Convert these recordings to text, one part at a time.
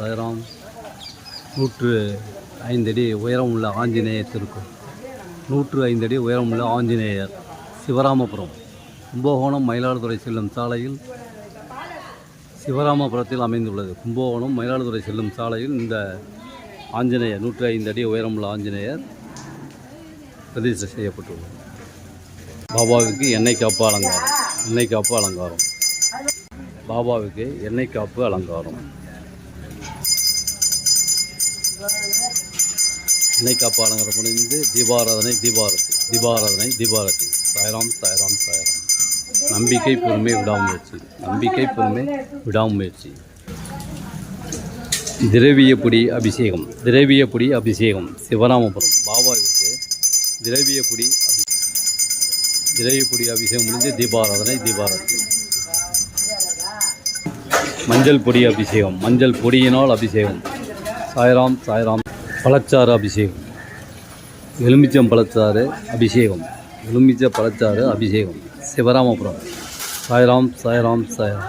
சாய்ராம் நூற்று ஐந்தடி உயரம் உள்ள ஆஞ்சநேயர் திருக்கும் நூற்று ஐந்தடி உயரம் உள்ள ஆஞ்சநேயர் சிவராமபுரம். கும்பகோணம் மயிலாடுதுறை செல்லும் சாலையில் சிவராமபுரத்தில் அமைந்துள்ளது. கும்பகோணம் மயிலாடுதுறை செல்லும் சாலையில் இந்த ஆஞ்சநேயர் நூற்றி ஐந்து அடி உயரமுள்ள ஆஞ்சநேயர் பிரதிஷ்டை செய்யப்பட்டுள்ளது. பாபாவுக்கு எண்ணெய் காப்பு அலங்காரம் எண்ணெய் காப்பு அலங்காரம். பாபாவுக்கு எண்ணெய் காப்பு அலங்காரம். எண்ணெய் காப்பு முடிந்து தீபாராதனை தீபாரதி தீபாராதனை தீபாரதி. சாய்ராம் சாய்ராம் சாய்ராம். நம்பிக்கை பொறுமை விடாமுயற்சி. நம்பிக்கை பொறுமை விடாமுயற்சி. திரவியப்பொடி அபிஷேகம். திரவியப்பொடி அபிஷேகம். சிவராமபுரம். பாபாவிற்கு திரவியப்பொடி அபி திரவியப்பொடி அபிஷேகம் முடிஞ்சு தீபாராதனை தீபாரதி. மஞ்சள் பொடி அபிஷேகம். மஞ்சள் பொடியினால் அபிஷேகம். சாய்ராம் சாய்ராம். பழச்சாறு அபிஷேகம். எலுமிச்சம் பழச்சாறு அபிஷேகம். எலுமிச்ச பழச்சாறு அபிஷேகம். சிவராமபுரம். சாய்ராம் சாய்ராம் சாய்ராம்.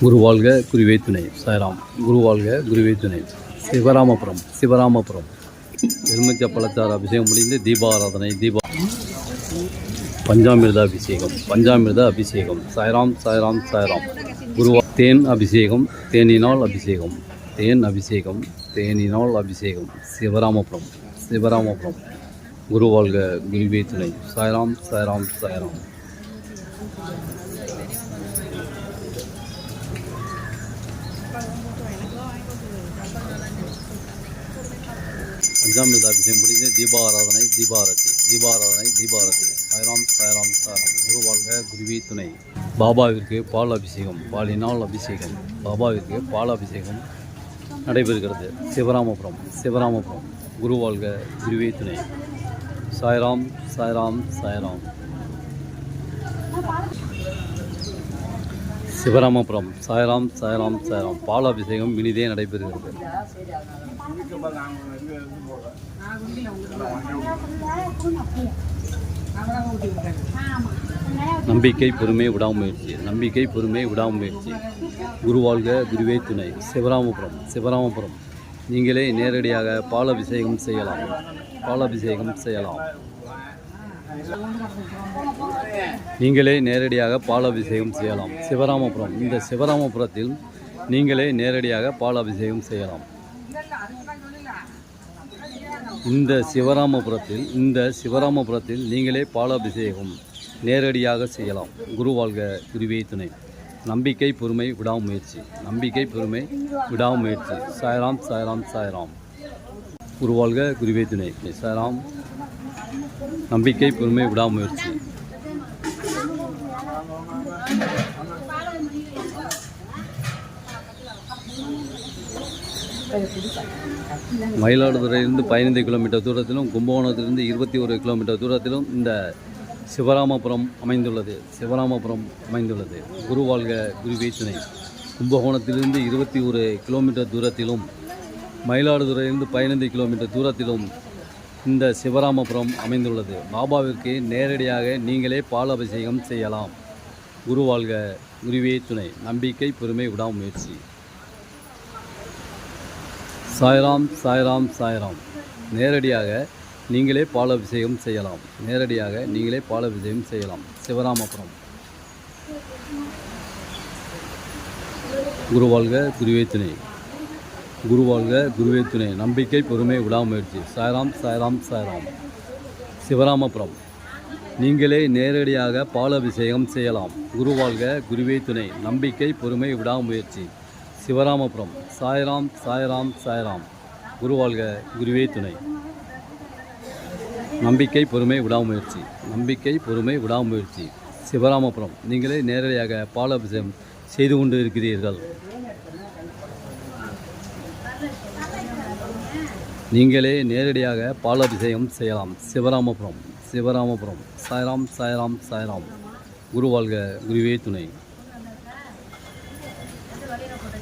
குரு வாழ்க குருவே துணை. சாய்ராம். குரு வாழ்க குருவே துணை. சிவராமபுரம் சிவராமபுரம். எலுமிச்ச பழச்சாறு அபிஷேகம் முடிந்து தீபாராதனை தீபா பஞ்சாமிர்த அபிஷேகம் பஞ்சாமிர்த அபிஷேகம். சாய்ராம் சாய்ராம் சாய்ராம். குருவா தேன் அபிஷேகம் தேனினால் அபிஷேகம். தேன் அபிஷேகம் தேனினால் அபிஷேகம். சிவராமபுரம் சிவராமபுரம். குரு வாழ்க குருவே துணை சாய்ராம் சாய்ராம் சாய்ராம். பஞ்சாமிர்த அபிஷேகம் முடிந்து தீபாராதனை தீபாரதி தீபாராதனை தீபாரதி சாய்ராம் சாய்ராம் சாய்ராம் குரு வாழ்க குருவி துணை பாபாவிற்கு பால் அபிஷேகம் பாலினால் அபிஷேகம் பாபாவிற்கு பால் அபிஷேகம் நடைபெறுகிறது சிவராமபுரம் சிவராமபுரம் குரு வாழ்க குருவி துணை சாய்ராம் சாய்ராம் சாய்ராம் சிவராமபுரம். சாய்ராம் சாய்ராம் சாய்ராம். பாலாபிஷேகம் இனிதே நடைபெறுகிறது. நம்பிக்கை பொறுமை விடாமுயற்சி நம்பிக்கை பொறுமை விடாமுயற்சி குருவாழ்க குருவே துணை. சிவராமபுரம் சிவராமபுரம். நீங்களே நேரடியாக பாலாபிஷேகம் செய்யலாம். பாலாபிஷேகம் செய்யலாம். நீங்களே நேரடியாக பாலாபிஷேகம் செய்யலாம். சிவராமபுரம் இந்த சிவராமபுரத்தில் நீங்களே நேரடியாக பாலாபிஷேகம் செய்யலாம். இந்த சிவராமபுரத்தில் இந்த சிவராமபுரத்தில் நீங்களே பாலாபிஷேகம் நேரடியாக செய்யலாம். குரு வாழ்க குருவே துணை. நம்பிக்கை பொறுமை விடாமுயற்சி. நம்பிக்கை பொறுமை விடாமுயற்சி. சாய்ராம் சாய்ராம் சாய்ராம். குரு வாழ்க குருவே துணை. நம்பிக்கை பொறுமை விடாமுயற்சி. மயிலாடுதுறையிலிருந்து பதினைந்து கிலோமீட்டர் தூரத்திலும் கும்பகோணத்திலிருந்து இருபத்தி ஒரு கிலோமீட்டர் தூரத்திலும் இந்த சிவராமபுரம் அமைந்துள்ளது. சிவராமபுரம் அமைந்துள்ளது. குரு வாழ்க குருவே துணை. கும்பகோணத்திலிருந்து இருபத்தி ஒரு கிலோமீட்டர் தூரத்திலும் மயிலாடுதுறையிலிருந்து பதினைந்து கிலோமீட்டர் தூரத்திலும் இந்த சிவராமபுரம் அமைந்துள்ளது. பாபாவிற்கு நேரடியாக நீங்களே பால் அபிஷேகம் செய்யலாம். குருவாழ்க குருவே துணை. நம்பிக்கை பொறுமை விடாமுயற்சி. சாய்ராம் சாய்ராம் சாய்ராம். நேரடியாக நீங்களே பாலாபிஷேகம் செய்யலாம். நேரடியாக நீங்களே பாலாபிஷேகம் செய்யலாம். சிவராமபுரம். குருவாழ்க குருவே துணை. குருவாழ்க குருவே துணை. நம்பிக்கை பொறுமை விடாமுயற்சி. சாய்ராம் சாய்ராம் சாய்ராம். சிவராமபுரம். நீங்களே நேரடியாக பாலாபிஷேகம் செய்யலாம். குருவாழ்க குருவே துணை. நம்பிக்கை பொறுமை விடாமுயற்சி. சிவராமபுரம். சாய்ராம் சாய்ராம் சாய்ராம். குருவாழ்க குருவே துணை. நம்பிக்கை பொறுமை விடாமுயற்சி. நம்பிக்கை பொறுமை விடாமுயற்சி. சிவராமபுரம். நீங்களே நேரடியாக பால் அபிஷேகம் செய்து கொண்டு இருக்கிறீர்கள். நீங்களே நேரடியாக பால் அபிஷேகம் செய்யலாம். சிவராமபுரம் சிவராமபுரம் சாய்ராம் சாய்ராம் சாய்ராம். குருவாழ்க குருவே துணை.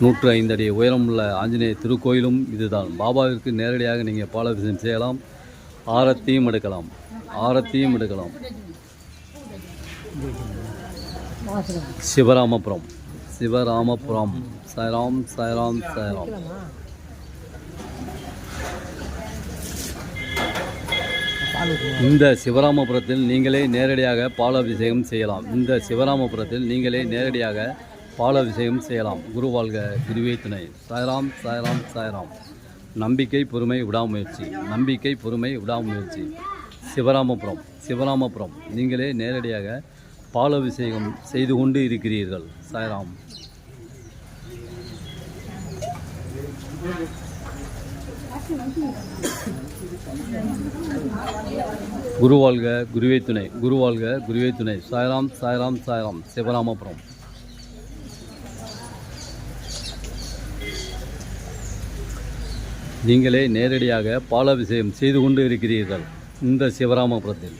நூற்று ஐந்து அடி உயரமுள்ள ஆஞ்சநேய திருக்கோயிலும் இதுதான். பாபாவிற்கு நேரடியாக நீங்கள் பாலாபிஷேகம் செய்யலாம். ஆரத்தியும் எடுக்கலாம். ஆரத்தியும் எடுக்கலாம். சிவராமபுரம் சிவராமபுரம். சாய்ராம் சாய்ராம் சாய்ராம். இந்த சிவராமபுரத்தில் நீங்களே நேரடியாக பாலாபிஷேகம் செய்யலாம். இந்த சிவராமபுரத்தில் நீங்களே நேரடியாக பாலாபிஷேகம் செய்யலாம். குரு வாழ்க குருவே துணை. சாய்ராம் சாய்ராம் சாய்ராம். நம்பிக்கை பொறுமை விடாமுயற்சி நம்பிக்கை பொறுமை விடாமுயற்சி சிவராமபுரம் சிவராமபுரம். நீங்களே நேரடியாக பாலாபிஷேகம் செய்து கொண்டு இருக்கிறீர்கள். சாய்ராம். குரு வாழ்க குருவே துணை. குருவாழ்க குருவே துணை. சாய்ராம் சாய்ராம் சாய்ராம். சிவராமபுரம். நீங்களே நேரடியாக பாலாபிஷேகம் செய்து கொண்டு இருக்கிறீர்கள் இந்த சிவராமபுரத்தில்.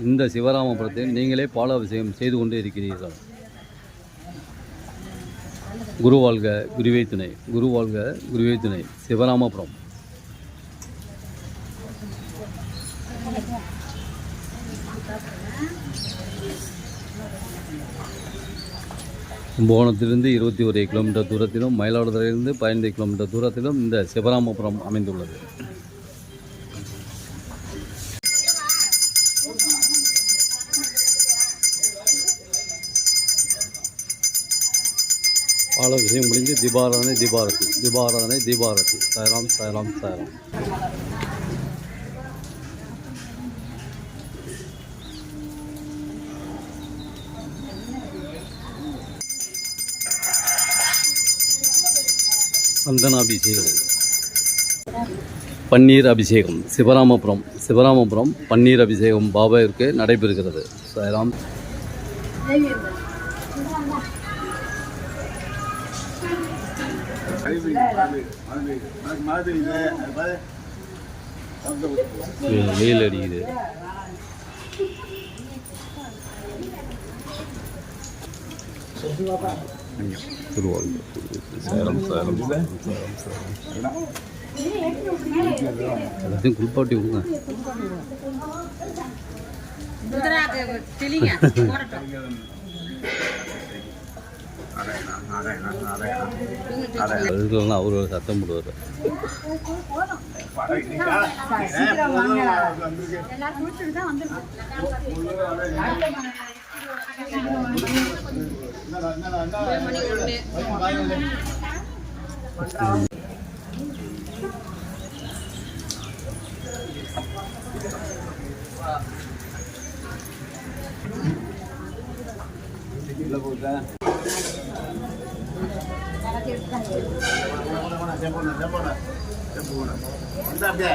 இந்த சிவராமபுரத்தில் நீங்களே பாலாபிஷேகம் செய்து கொண்டு இருக்கிறீர்கள். குரு வாழ்க குருவே துணை. குரு வாழ்க குருவே துணை. சிவராமபுரம். கும்பகோணத்திலிருந்து இருபத்தி ஒரு கிலோமீட்டர் தூரத்திலும் மயிலாடுதுறையிலிருந்து பதினைந்து கிலோமீட்டர் தூரத்திலும் இந்த சிவராமபுரம் அமைந்துள்ளது. பால விஷயம் முடிந்து தீபாராதனை தீபாரதி தீபாராதனை தீபாரதி. சாய்ராம் சாய்ராம் சாய்ராம். சந்தனாபிஷேகம். பன்னீர் அபிஷேகம் சிவராமபுரம். சிவராமபுரம் பன்னீர் அபிஷேகம் பாபாவிற்கு நடைபெறுகிறது. சாய்ராம். வெயில் அடிக்குது. திருவாரூர் சேலம் சேலம் சேலம் சேலம் எல்லாத்தையும் குளிப்பாட்டி விடுங்க. அதுக்குலாம் அவர் சத்தம் போடுவார். போட்டேன் போட்டேன் அப்படியே